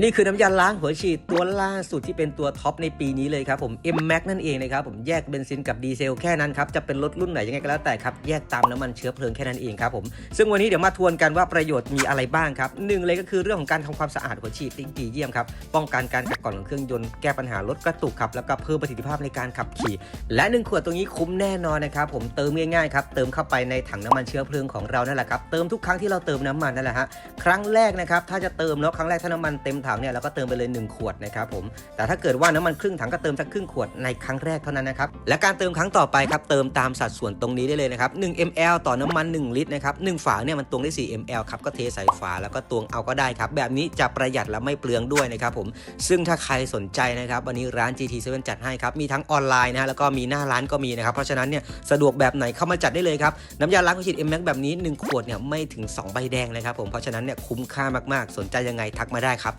นี่คือน้ำยาล้างหัวฉีดตัวล่าสุดที่เป็นตัวท็อปในปีนี้เลยครับผม M Max นั่นเองนะครับผมแยกเบนซินกับดีเซลแค่นั้นครับ จะเป็นรถรุ่นไหนยังไงก็แล้วแต่ครับ แยกตามน้ำมันเชื้อเพลิงแค่นั้นเองครับผม ซึ่งวันนี้เดี๋ยวมาทวนกันว่าประโยชน์มีอะไรบ้างครับหนึ่งเลยก็คือเรื่องของการทำความสะอาดหัวฉีดที่ดีเยี่ยมครับป้องกันการกัดกร่อนของเครื่องยนต์แก้ปัญหาลดกระตุกครับแล้วก็เพิ่มประสิทธิภาพในการขับขี่ และหนึ่งขวดตรงนี้คุ้มแน่นอนนะครับผมเติมง่ายๆครับเติมเข้าไปในถังน้ำมันเชื้อเพลิงของเรานั่นแหละครับเติมทุกครั้งที่เราเติมน้ำมันนั่นแหละฮะครั้งแรกนะครับถ้าจะเติมเนาะครั้งแรกถ้าน้ำมันเต็มถังเนี่ยเราก็เติมไปเลย 1 ขวดนะครับผม แต่ถ้าเกิดว่าน้ำมันครึ่งถังก็เติมสักครึ่งขวดในครั้งแรกเท่านั้นนะครับ และการเติมครั้งต่อไปครับเติมตามสัดส่วนตรงนี้ได้เลยนะครับ 1 ml ต่อน้ำมัน 1 ลิตรนะครับหนึ่งฝาเนี่ยมันตวงได้ 4 ml ครับก็เทใส่ฝาแล้วก็ตวงเอาก็ได้ครับ แบบนี้จะประหยัดและไม่เปลืองด้วยนะครับผม ซึ่งถ้าใครสนใจนะครับวันนี้ร้าน GT7 จัดให้ครับมีทั้งออนไลน์นะฮะแล้วก็มีหน้าร้านก็มีนะครับเพราะฉะนั้นเนี่ยสะดวกแบบไหนเข้ามาจัดได้เลยครับน้ำยาล้างหัวฉีด M Max แบบนี้หนึ่งขวดเนี่ยไม่ถึงสองใบแดงนะครับผมเพราะฉะนั้นเนี่ยคุ้มค่ามากๆ สนใจยังไงทักมาได้ครับ